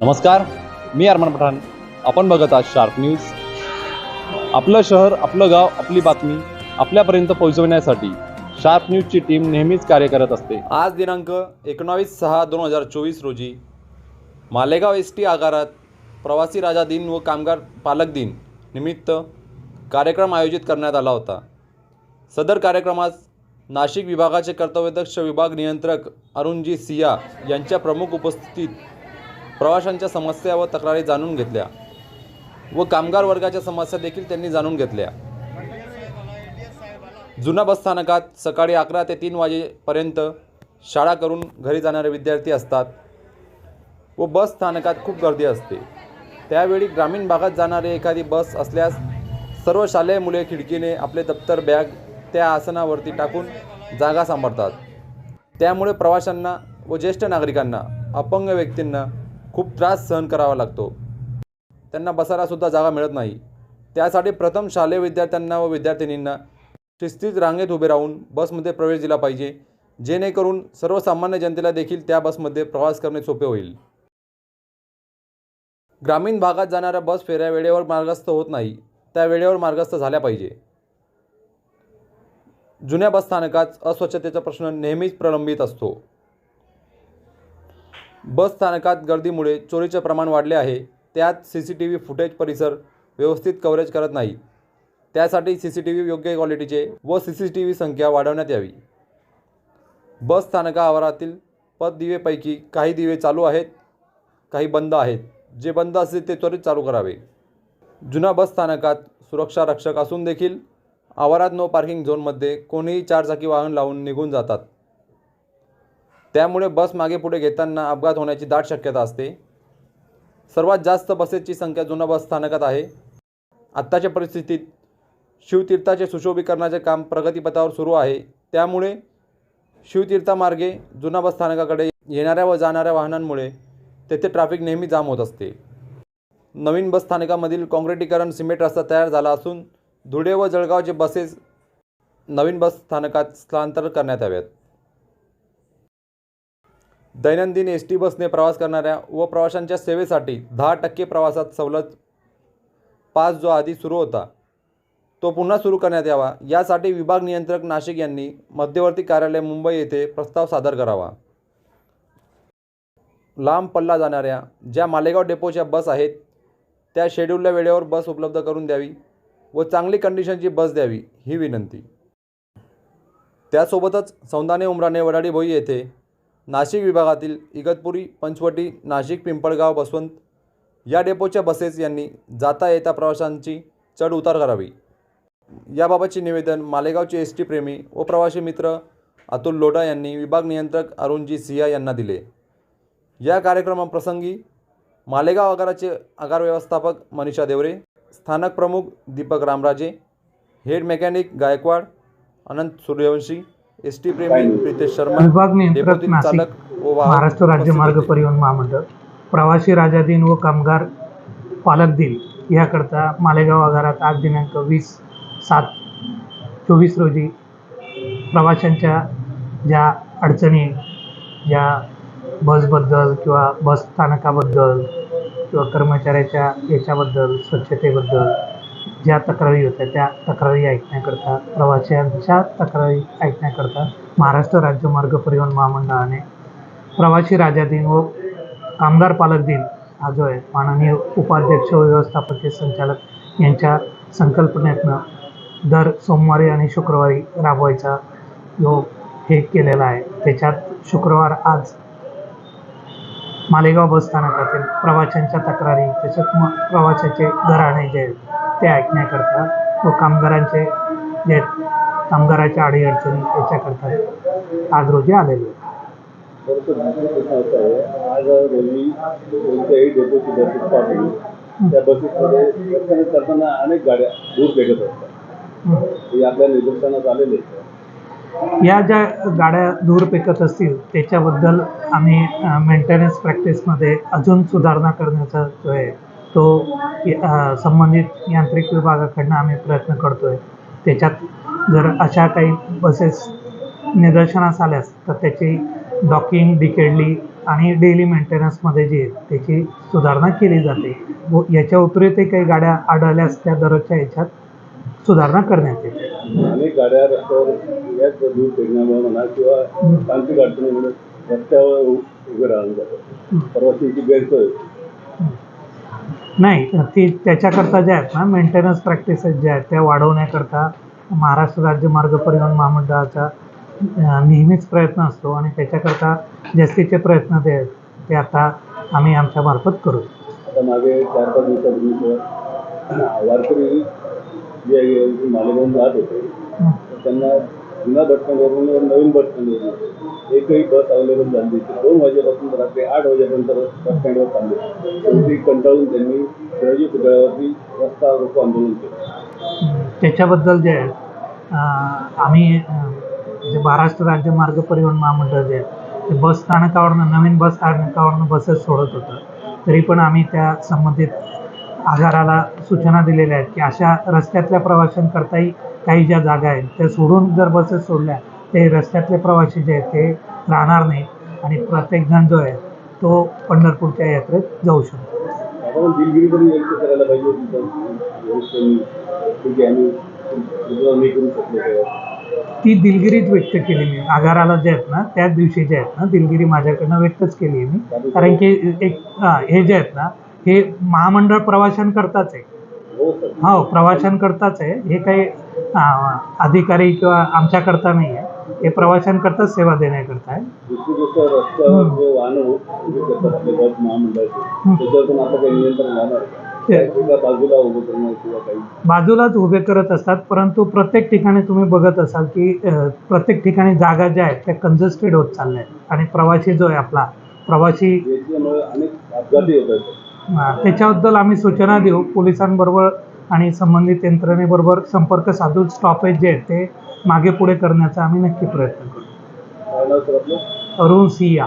नमस्कार मी अरमान पठाण. आपण बघत आहात शार्प न्यूज आपलं शहर आपलं गाव आपली बातमी आपल्यापर्यंत पोहोचवण्यासाठी शार्प न्यूजची टीम नेहमीच कार्य करत असते. आज दिनांक एकोणावीस सहा दोन हजार चोवीस रोजी मालेगाव एस टी आगारात प्रवासी राजा दिन व कामगार पालक दिन निमित्त कार्यक्रम आयोजित करण्यात आला होता. सदर कार्यक्रमास नाशिक विभागाचे कर्तव्यदक्ष विभाग नियंत्रक अरुणजी सिया यांच्या प्रमुख उपस्थितीत प्रवाशांच्या समस्या व तक्रारी जाणून घेतल्या व कामगार वर्गाच्या समस्या देखील त्यांनी जाणून घेतल्या. जुना बसस्थानकात सकाळी अकरा ते तीन वाजेपर्यंत शाळा करून घरी जाणारे विद्यार्थी असतात व बस स्थानकात खूप गर्दी असते. त्यावेळी ग्रामीण भागात जाणारी एखादी बस असल्यास सर्व शालेय मुले खिडकीने आपले दप्तर बॅग त्या आसनावरती टाकून जागा सांभाळतात. त्यामुळे प्रवाशांना व ज्येष्ठ नागरिकांना अपंग व्यक्तींना खूप त्रास सहन करावा लागतो. त्यांना बसायलासुद्धा जागा मिळत नाही. त्यासाठी प्रथम शालेय विद्यार्थ्यांना व विद्यार्थिनींना शिस्तीत रांगेत उभे राहून बसमध्ये प्रवेश दिला पाहिजे जेणेकरून सर्वसामान्य जनतेला देखील त्या बसमध्ये प्रवास करणे सोपे होईल. ग्रामीण भागात जाणाऱ्या बस फेऱ्या वेळेवर मार्गस्थ होत नाही त्या वेळेवर मार्गस्थ झाल्या पाहिजे. जुन्या बसस्थानकात अस्वच्छतेचा प्रश्न नेहमीच प्रलंबित असतो. बस स्थानकात गर्दीमुळे चोरीचे प्रमाण वाढले आहे. त्यात C C T V footage परिसर व्यवस्थित कव्हरेज करत नाही. त्यासाठी सी सी टी व्ही योग्य क्वालिटीचे व सी सी टी व्ही संख्या वाढवण्यात यावी. बस स्थानका आवारातील पददिवेपैकी काही दिवे चालू आहेत काही बंद आहेत. जे बंद असतील ते त्वरित चालू करावे. जुना बस स्थानकात सुरक्षा रक्षक असून देखील आवारात नो पार्किंग झोनमध्ये कोणीही चारचाकी वाहन लावून निघून जातात. त्यामुळे बस मागे पुढे घेताना अपघात होण्याची दाट शक्यता असते. सर्वात जास्त बसेसची संख्या जुना बस स्थानकात आहे. आत्ताच्या परिस्थितीत शिवतीर्थाचे सुशोभीकरणाचे काम प्रगतीपथावर सुरू आहे. त्यामुळे शिवतीर्थामार्गे जुना बस स्थानकाकडे येणाऱ्या व जाणाऱ्या वाहनांमुळे तेथे ट्रॅफिक नेहमी जाम होत असते. नवीन बस स्थानकामधील काँक्रिटीकरण सिमेंट रस्ता तयार झाला असून धुळे व जळगावचे बसेस नवीन बस स्थानकात स्थलांतर करण्यात याव्यात दैनंदिन एस टी बसने प्रवास करणाऱ्या व प्रवाशांच्या सेवेसाठी दहा टक्के प्रवासात सवलत पास जो आधी सुरू होता तो पुन्हा सुरू करण्यात यावा. यासाठी विभाग नियंत्रक नाशिक यांनी मध्यवर्ती कार्यालय मुंबई येथे प्रस्ताव सादर करावा. लांब पल्ला जाणाऱ्या ज्या मालेगाव डेपोच्या बस आहेत त्या शेड्यूलला वेळेवर बस उपलब्ध करून द्यावी व चांगली कंडिशनची बस द्यावी ही विनंती. त्यासोबतच सौंदाने उमराने वडाडी भोई येथे नाशिक विभागातील इगतपुरी पंचवटी नाशिक पिंपळगाव बसवंत या डेपोच्या बसेस यांनी जाता येता प्रवाशांची चढ उतार करावी. याबाबतचे निवेदन मालेगावचे एस टी प्रेमी व प्रवासी मित्र अतुल लोढा यांनी विभाग नियंत्रक अरुणजी सिया यांना दिले. या कार्यक्रमाप्रसंगी मालेगाव आगाराचे आगार व्यवस्थापक मनीषा देवरे स्थानक प्रमुख Deepak Ramraje head mechanic Gaikwad Anant Suryavanshi S T प्रेमी प्रितेश शर्मा विभाग नियंत्रक डेपोतील नाशिक चालक व महाराष्ट्र राज्य उपस्थित मार्ग होते. परिवहन महामंडळ प्रवासी राजा दिन व कामगार पालक दिन याकरता मालेगाव आगारात आज दिनांक वीस सात चोवीस रोजी प्रवाशांच्या ज्या अडचणी ज्या बसबद्दल किंवा बस स्थानकाबद्दल किंवा कर्मचाऱ्याच्या याच्याबद्दल स्वच्छतेबद्दल ज्या तक्रारी होत्या त्या तक्रारी ऐकण्याकरता प्रवाशांच्या तक्रारी ऐकण्याकरता महाराष्ट्र राज्य मार्ग परिवहन महामंडळाने प्रवासी राजा दिन व कामगार पालक दिन हा जो आहे माननीय उपाध्यक्ष व व्यवस्थापकीय संचालक यांच्या संकल्पनेतनं दर सोमवारी आणि शुक्रवारी राबवायचा जो हे केलेला आहे. त्याच्यात शुक्रवार आज मालेगाव बस स्थानकातील प्रवाशांच्या तक्रारी तसेच मग प्रवाशाचे घराणे जे आहेत ते ऐकण्याकरता व कामगारांचे जे आहेत, कामगाराच्या अडीअडचणी याच्याकरता आज रोजी आलेलो आहे परंतु माझं कसं असं आहे आज रोजी कोणत्याही डेपोची बसेस पाठवली त्या बसेसमध्ये करताना अनेक गाड्या दूर फेकत असतात हं. आपल्या निदर्शनात आलेले. या ज्या गाड्या धूर फेकत असतील त्याच्याबद्दल आम्ही मेंटेनन्स प्रॅक्टिसमध्ये अजून सुधारणा करण्याचा जो आहे तो संबंधित यांत्रिक विभागाकडनं आम्ही प्रयत्न करतो आहे त्याच्यात जर अशा काही बसेस निदर्शनास आल्यास तर त्याची डॉकिंग बिकेडली आणि डेली मेंटेनन्समध्ये जे आहे त्याची सुधारणा केली जाते. व याच्या उपरीतही काही गाड्या आढळल्यास त्या दररोजच्या याच्यात सुधारणा करण्यात येते. अनेक गाड्या रस्त्यावर दूर म्हणा किंवा तांत्रिक अडचणीमुळे रस्त्यावर उभे राहून जातात प्रवाशांची गैरसोय. नाही ती त्याच्याकरता ज्या आहेत ना मेंटेनन्स प्रॅक्टिसेस ज्या आहेत त्या वाढवण्याकरता महाराष्ट्र राज्य मार्ग परिवहन महामंडळाचा नेहमीच प्रयत्न असतो आणि त्याच्याकरता जास्तीचे प्रयत्न ते आहेत ते आता आम्ही आमच्या मार्फत करू. आता मागे चार पाच दिवसापूर्वी वारकरी जे मालेगावून जात होते त्यांना जुन्या बसस्टँडवरून नवीन बस एकही बस अवेलेबल झाली नाही. दोन वाजेपासून रात्री आठ वाजेपर्यंत बसस्टँडवर थांबले शेवटी कंटाळून त्यांनी शिवाजी पुतळ्यावरती रस्ता रोको आंदोलन केलं. त्याच्याबद्दल जे आहे आम्ही जे महाराष्ट्र राज्य मार्ग परिवहन महामंडळ जे आहे ते बस स्थानकावरनं नवीन बस स्थानकावरनं बसेस सोडत होतं. तरी पण आम्ही त्या संबंधित आगाराला सूचना दिलेल्या आहेत की अशा रस्त्यातल्या प्रवाशांकरताही काही ज्या जागा आहेत त्या सोडून जर बसेस सोडल्या ते रस्त्यातले प्रवासी जे आहेत ते राहणार नाही आणि प्रत्येकजण जो आहे तो पंढरपूरच्या यात्रेत जाऊ शकतो. ती दिलगिरीच व्यक्त केली मी आगाराला जे आहेत ना त्याच दिवशी जे आहेत ना दिलगिरी माझ्याकडनं व्यक्तच केली आहे मी. कारण की एक हा, जे आहेत ना हे महामंडळ प्रवाशांकरताच आहे. हो हो प्रवाशांकरताच आहे. हे काही अधिकारी किंवा आमच्याकरता नाही आहे. हे प्रवाशांकरताच सेवा देण्याकरता आहे. दुसरी गोष्ट रस्त्यावर जे वाहनं उभी करतात आपले बस महामंडळाचे त्याच्यावर पण आता काही नियंत्रण राहणार का? ते- एका बाजूला उभं करणं किंवा काही. बाजूलाच उभे करत असतात परंतु प्रत्येक ठिकाणी तुम्ही बघत असाल की अ, प्रत्येक ठिकाणी जागा ज्या आहेत त्या कंजस्टेड होत चालल्या आहेत. आणि प्रवासी जो आहे आपला प्रवासी याच्यामुळे अनेक अपघातही होत आहेत. अ, त्याच्याबद्दल आम्ही सूचना देऊ. पोलिसांबरोबर आणि संबंधित यंत्रणेबरोबर संपर्क साधून स्टॉपेज जे आहेत ते मागे पुढे करण्याचा आम्ही नक्की प्रयत्न करू. अरुण सिया.